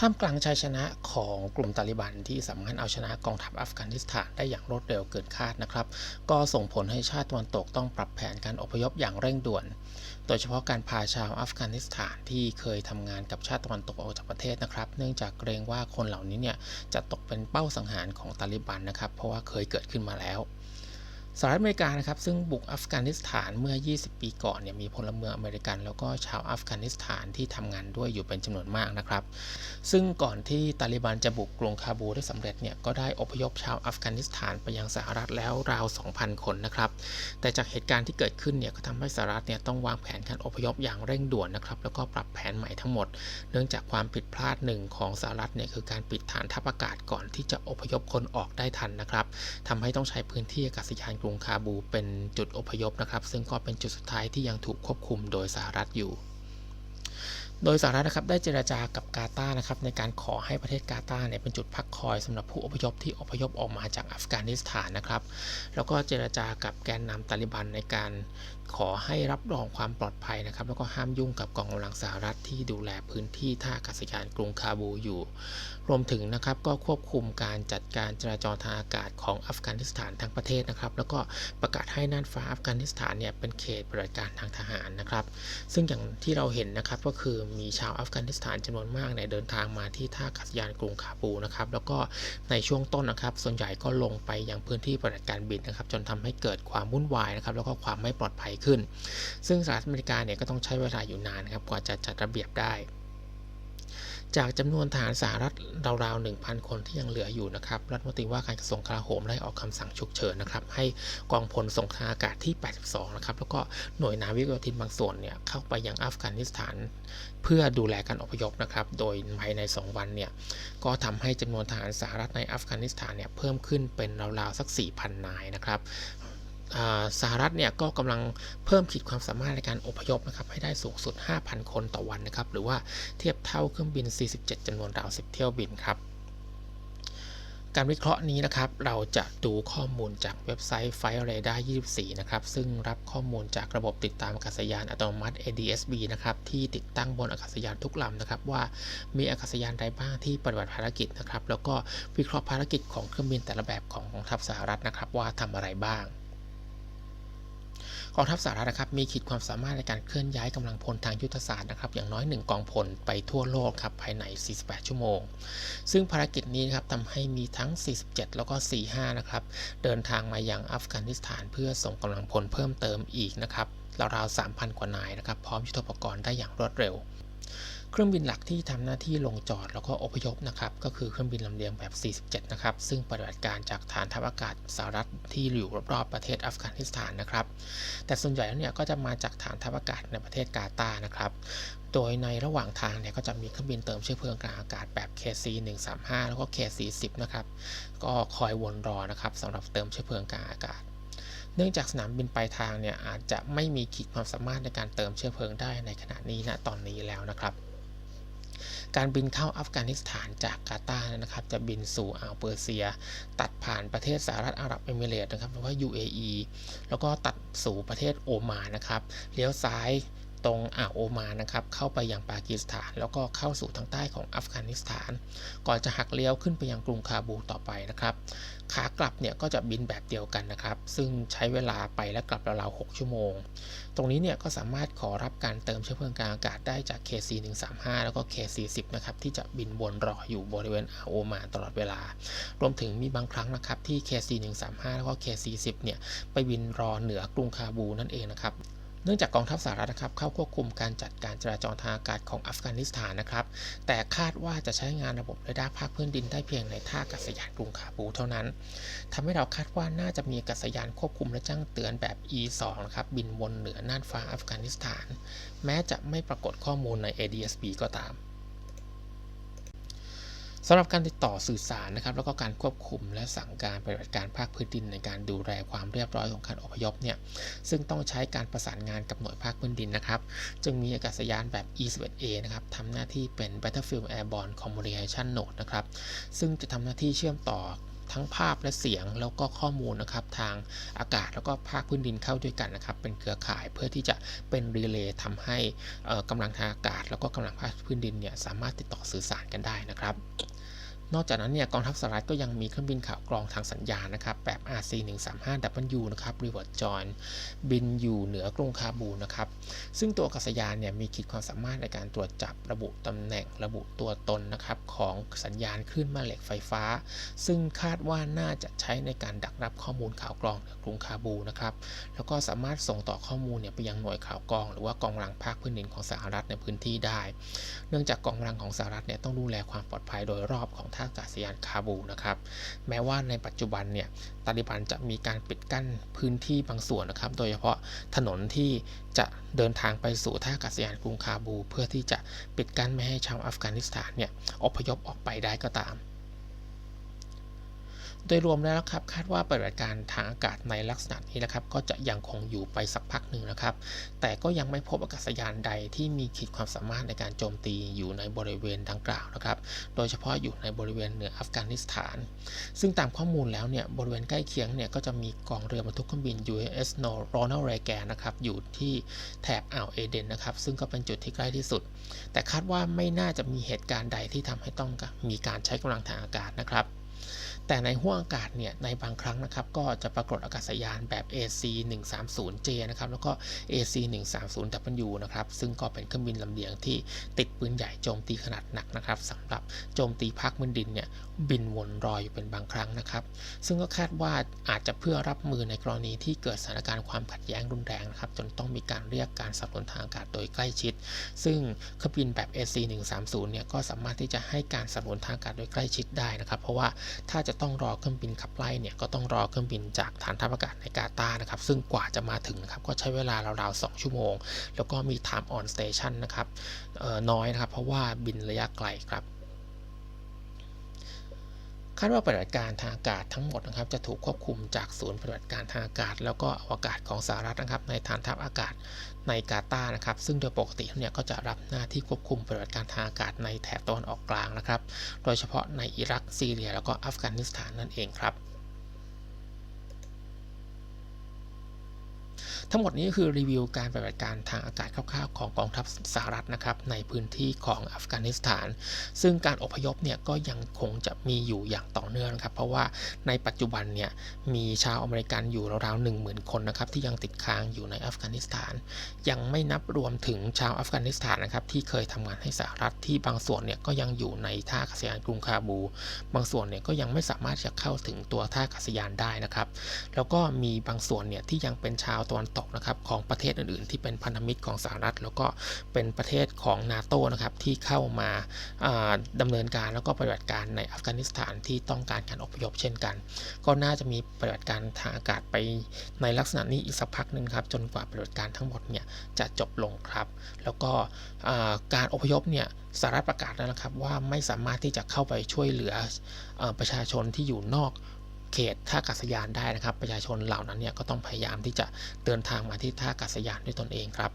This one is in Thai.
ท่ามกลางชัยชนะของกลุ่มตาลิบันที่สามารถเอาชนะกองทัพอัฟกานิสถานได้อย่างรวดเร็วเกินคาดนะครับ ก็ส่งผลให้ชาติตะวันตกต้องปรับแผนการอพยพอย่างเร่งด่วน โดยเฉพาะการพาชาวอัฟกานิสถานที่เคยทำงานกับชาติตะวันตกออกจากประเทศนะครับ เนื่องจากเกรงว่าคนเหล่านี้เนี่ยจะตกเป็นเป้าสังหารของตาลิบันนะครับ เพราะว่าเคยเกิดขึ้นมาแล้ว สหรัฐอเมริกานะครับซึ่งบุกอัฟกานิสถานเมื่อ 20 ปีก่อนเนี่ยมีพลเมืองอเมริกัน แล้วก็ชาวอัฟกานิสถานที่ทำงานด้วยอยู่เป็นจำนวนมากนะครับ ซึ่งก่อนที่ตาลิบันจะบุกกรุงคาบูได้สำเร็จเนี่ยก็ได้อพยพชาวอัฟกานิสถานไปยังสหรัฐแล้วราว 2,000 คนนะครับ แต่จากเหตุการณ์ที่เกิดขึ้นเนี่ยก็ทำให้สหรัฐเนี่ยต้องวางแผนการอพยพอย่างเร่งด่วนนะครับแล้วก็ปรับแผนใหม่ทั้งหมด เนื่องจากความผิดพลาดหนึ่งของสหรัฐเนี่ยคือการปิดฐานทัพอากาศก่อนที่จะอพยพคนออกได้ทันนะครับทำให้ต้องใช้พื้นที่อากาศยานกรุงคาบูเป็นจุดอพยพนะครับ ซึ่งก็เป็นจุดสุดท้ายที่ยังถูกควบคุมโดยสหรัฐอยู่ โดยสหรัฐนะครับได้เจราจากับกาตาร์นะครับในการขอให้ประเทศกาตาร์เนี่ยเป็นจุดพักคอยสำหรับผู้อพยพที่อพยพออกมาจากอัฟกานิสถานนะครับ แล้วก็เจราจากับแกนนำตาลิบันในการ ขอให้รับรองความปลอดภัยนะครับ แล้วก็ห้ามยุ่งกับกองกำลังสหรัฐที่ดูแลพื้นที่ท่าอากาศยานกรุงคาบูอยู่ รวมถึงนะครับก็ควบคุมการจัดการจราจรทางอากาศของอัฟกานิสถานทั้งประเทศนะครับ แล้วก็ประกาศให้น่านฟ้าอัฟกานิสถานเนี่ยเป็นเขตปฏิบัติการทางทหารนะครับ ซึ่งอย่างที่เราเห็นนะครับก็คือมีชาวอัฟกานิสถานจำนวนมากเนี่ยเดินทางมาที่ท่าอากาศยานกรุงคาบูนะครับแล้วก็ในช่วงต้นนะครับ ส่วนใหญ่ก็ลงไปยังพื้นที่ปฏิบัติการบินนะครับ จนทำให้เกิดความวุ่นวายนะครับแล้วก็ความไม่ปลอดภัยขึ้น ซึ่งสหรัฐอเมริกาเนี่ยก็ต้องใช้เวลาอยู่นานนะครับกว่าจะจัดระเบียบได้ จากจำนวนทหารสหรัฐราวๆ 1,000 คนที่ยังเหลืออยู่นะครับ รัฐมนตรีว่าการกระทรวงกลาโหมได้ออกคำสั่งฉุกเฉินนะครับ ให้กองพลส่งทางอากาศที่ 82 นะครับ แล้วก็หน่วยนาวิกโยธินบางส่วนเนี่ยเข้าไปยังอัฟกานิสถานเพื่อดูแลการอพยพนะครับ โดยภายใน 2 วันเนี่ย ก็ทำให้จำนวนทหารสหรัฐในอัฟกานิสถานเนี่ยเพิ่มขึ้นเป็นราวๆสัก 4,000 นายนะครับ สหรัฐเนี่ยก็กำลังเพิ่มขีดความสามารถในการอพยพนะครับให้ได้สูงสุด 5,000 คนต่อวันนะครับหรือว่าเทียบเท่าเครื่องบิน 47จำนวนราว 10 เที่ยวบินครับการวิเคราะห์นี้นะครับ เราจะดูข้อมูลจากเว็บไซต์ Fire Radar 24 นะครับ ซึ่งรับข้อมูลจากระบบติดตามอากาศยานอัตโนมัติ ADSB นะครับ ที่ติดตั้งบนอากาศยานทุกลำนะครับ ว่ามีอากาศยานใดบ้างที่ปฏิบัติภารกิจนะครับ แล้วก็วิเคราะห์ภารกิจของเครื่องบินแต่ละแบบของกองทัพสหรัฐนะครับ ว่าทำอะไรบ้าง กองทัพสหรัฐนะครับมีขีดความสามารถในการเคลื่อนย้ายกำลังพลทางยุทธศาสตร์นะครับอย่างน้อย 1 กองพลไปทั่วโลกครับภายใน 48 ชั่วโมง ซึ่งภารกิจนี้นครับทำให้มีทั้ง 47 แล้วก็ 45 นะครับเดินทางมายังอัฟกานิสถาน เพื่อส่งกำลังพลเพิ่มเติมอีกนะครับราวๆ3,000 กว่านายนะครับพร้อมยุทโธปกรณ์ได้อย่างรวดเร็ว เครื่องบินหลักที่ทำหน้าที่ลงจอดแล้วก็อพยพนะครับก็คือเครื่องบินลำเลียงแบบ 47 นะครับ ซึ่งปฏิบัติการจากฐานทัพอากาศสหรัฐที่อยู่รอบๆประเทศอัฟกานิสถานนะครับ แต่ส่วนใหญ่แล้วเนี่ยก็จะมาจากฐานทัพอากาศในประเทศกาตาร์นะครับโดยในระหว่างทางเนี่ยก็จะมีเครื่องบินเติมเชื้อเพลิงกลางอากาศแบบ KC 135แล้วก็ KC 10นะครับก็คอยวนรอนะครับสำหรับเติมเชื้อเพลิงกลางอากาศเนื่องจากสนามบินปลายทางเนี่ยอาจจะไม่มีขีดความสามารถในการเติมเชื้อเพลิงได้ในขณะนี้ณตอนนี้แล้วนะครับ การบินเข้าอัฟกานิสถานจากกาตาร์นะครับ จะบินสู่อ่าวเปอร์เซีย ตัดผ่านประเทศสหรัฐอาหรับเอมิเรต์นะครับหรือว่า UAE แล้วก็ตัดสู่ประเทศโอมานนะครับ เลี้ยวซ้าย ตรงอ่าวโอมานนะครับเข้าไปยังปากีสถาน แล้วก็เข้าสู่ทางใต้ของอัฟกานิสถาน ก่อนจะหักเลี้ยวขึ้นไปยังกรุงคาบูต่อไปนะครับขากลับเนี่ยก็จะบินแบบเดียวกันนะครับ ซึ่งใช้เวลาไปและกลับราวๆ6ชั่วโมง ตรงนี้เนี่ยก็สามารถขอรับการเติมเชื้อเพลิงกลางอากาศได้จาก KC 135แล้วก็ KC 10นะครับที่จะบินวนรออยู่บริเวณอ่าวโอมานตลอดเวลา รวมถึงมีบางครั้งนะครับที่ KC 135แล้วก็ KC 10เนี่ยไปบินรอเหนือกรุงคาบูนั่นเองนะครับ เนื่องจากกองทัพสหรัฐนะครับเข้าควบคุมการจัดการจราจรทางอากาศของอัฟกานิสถานนะครับ แต่คาดว่าจะใช้งานระบบเรดาร์ภาคพื้นดินได้เพียงในท่าอากาศยานกรุงคาบูเท่านั้นทำให้เราคาดว่าน่าจะมีอากาศยานควบคุมและแจ้งเตือนแบบ E2 นะครับบินวนเหนือน่านฟ้าอัฟกานิสถาน แม้จะไม่ปรากฏข้อมูลใน ADSB ก็ตาม สำหรับการติดต่อสื่อสารนะครับ แล้วก็การควบคุมและสั่งการปฏิบัติการภาคพื้นดินในการดูแลความเรียบร้อยของการอพยพเนี่ยซึ่งต้องใช้การประสานงานกับหน่วยภาคพื้นดินนะครับ จึงมีอากาศยานแบบ E11A นะครับทำหน้าที่เป็น Battlefield Airborne Communication Node นะครับ ซึ่งจะทำหน้าที่เชื่อมต่อทั้งภาพและเสียงแล้วก็ข้อมูลนะครับ ทางอากาศแล้วก็ภาคพื้นดินเข้าด้วยกันนะครับ เป็นเครือข่ายเพื่อที่จะเป็นรีเลย์ทำให้กำลังทางอากาศ แล้วก็กำลังภาคพื้นดินเนี่ยสามารถติดต่อสื่อสารกันได้นะครับ นอกจากนั้นเนี่ยกองทัพสหรัฐก็ยังมีเครื่องบินข่าวกรองทางสัญญาณนะครับแบบ RC-135W นะครับ Reward Joint บินอยู่เหนือกรุงคาบูนะครับ ซึ่งตัวอากาศยานเนี่ยมีขีดความสามารถในการตรวจจับระบุตำแหน่งระบุตัวตนนะครับของสัญญาณคลื่นแม่เหล็กไฟฟ้า ซึ่งคาดว่าน่าจะใช้ในการดักรับข้อมูลข่าวกรองเหนือกรุงคาบูนะครับแล้วก็สามารถส่งต่อข้อมูลเนี่ยไปยังหน่วยข่าวกรอง หรือว่ากองกำลังภาคพื้นดินของสหรัฐในพื้นที่ได้ เนื่องจากกองกำลังของสหรัฐเนี่ยต้องดูแลความปลอดภัยโดยรอบของท่าอากาศยานคาบูนะครับ แม้ว่าในปัจจุบันเนี่ยตาลิบันจะมีการปิดกั้นพื้นที่บางส่วนนะครับ โดยเฉพาะถนนที่จะเดินทางไปสู่ท่าอากาศยานกรุงคาบู เพื่อที่จะปิดกั้นไม่ให้ชาวอัฟกานิสถานเนี่ยอพยพออกไปได้ก็ตาม โดยรวมแล้วครับคาดว่าปฏิบัติการทางอากาศในลักษณะนี้นะครับ ก็จะยังคงอยู่ไปสักพักหนึ่งนะครับ แต่ก็ยังไม่พบอากาศยานใดที่มีขีดความสามารถในการโจมตีอยู่ในบริเวณดังกล่าวนะครับ โดยเฉพาะอยู่ในบริเวณเหนืออัฟกานิสถาน ซึ่งตามข้อมูลแล้วเนี่ยบริเวณใกล้เคียงเนี่ยก็จะมีกองเรือบรรทุกเครื่องบิน USS Ronald Reagan นะครับอยู่ที่แถบอ่าวเอเดนนะครับ ซึ่งก็เป็นจุดที่ใกล้ที่สุด แต่คาดว่าไม่น่าจะมีเหตุการณ์ใดที่ทำให้ต้องมีการใช้กำลังทางอากาศนะครับ แต่ในห้วงอากาศเนี่ยในบางครั้งนะครับก็จะปรากฏอากาศยานแบบ AC 130J นะครับแล้วก็ AC 130W นะครับซึ่งก็เป็นเครื่องบินลำเลียงที่ติดปืนใหญ่โจมตีขนาดหนักนะครับสำหรับโจมตีภาคพื้นดินเนี่ยบินวนรอยอยู่เป็นบางครั้งนะครับ ซึ่งก็คาดว่าอาจจะเพื่อรับมือในกรณีที่เกิดสถานการณ์ความขัดแย้งรุนแรงนะครับจนต้องมีการเรียกการสนับสนทางอากาศโดยใกล้ชิด ซึ่งเครื่องบินแบบ AC 130เนี่ยก็สามารถที่จะให้การสนับสนทางอากาศโดยใกล้ชิดได้นะครับ เพราะว่าถ้าจะต้องรอเครื่องบินขับไล่เนี่ยก็ต้องรอเครื่องบินจากฐานทัพอากาศในกาตาร์นะครับซึ่งกว่าจะมาถึงนะครับก็ใช้เวลาราวๆ2ชั่วโมง แล้วก็มี time on station นะครับน้อยนะครับเพราะว่าบินระยะไกลครับ คาดว่าปฏิบัติการทางอากาศทั้งหมดนะครับจะถูกควบคุมจากศูนย์ปฏิบัติการทางอากาศ แล้วก็อวกาศของสหรัฐนะครับ ในฐานทัพอากาศในกาตาร์นะครับ ซึ่งโดยปกติเนี่ยก็จะรับหน้าที่ควบคุมปฏิบัติการทางอากาศในแถบตะวันออกกลางนะครับ โดยเฉพาะในอิรักซีเรีย แล้วก็อัฟกานิสถานนั่นเองครับ ทั้งหมดนี้คือรีวิวการปฏิบัติการทางอากาศคร่าวๆของกองทัพสหรัฐนะครับในพื้นที่ของอัฟกานิสถาน ซึ่งการอพยพเนี่ยก็ยังคงจะมีอยู่อย่างต่อเนื่องนะครับ เพราะว่าในปัจจุบันเนี่ยมีชาวอเมริกันอยู่ราวๆ1 0,000คนนะครับที่ยังติดค้างอยู่ในอัฟกานิสถาน ยังไม่นับรวมถึงชาวอัฟกานิสถานนะครับที่เคยทำงานให้สหรัฐที่บางส่วนเนี่ยก็ยังอยู่ในท่าอากาศยานกรุงคาบู บางส่วนเนี่ยก็ยังไม่สามารถจะเข้าถึงตัวท่าอากาศยานได้นะครับ แล้วก็มีบางส่วนเนี่ยที่ยังเป็นชาวตะวันตกนะครับของประเทศอื่นๆ ที่เป็นพันธมิตรของสหรัฐ แล้วก็เป็นประเทศของนาโตนะครับที่เข้ามาอ่าดำเนินการแล้วก็ปฏิบัติการในอัฟกานิสถานที่ต้องการการอพยพเช่นกัน ก็น่าจะมีปฏิบัติการทางอากาศไปในลักษณะนี้อีกสักพักหนึ่งครับจนกว่าปฏิบัติการทั้งหมดเนี่ยจะจบลงครับ แล้วก็การอพยพเนี่ยสหรัฐประกาศแล้วนะครับว่าไม่สามารถที่จะเข้าไปช่วยเหลืออประชาชนที่อยู่นอก เขตท่าอากาศยานได้นะครับ ประชาชนเหล่านั้นเนี่ยก็ต้องพยายามที่จะเดินทางมาที่ท่าอากาศยานด้วยตนเองครับ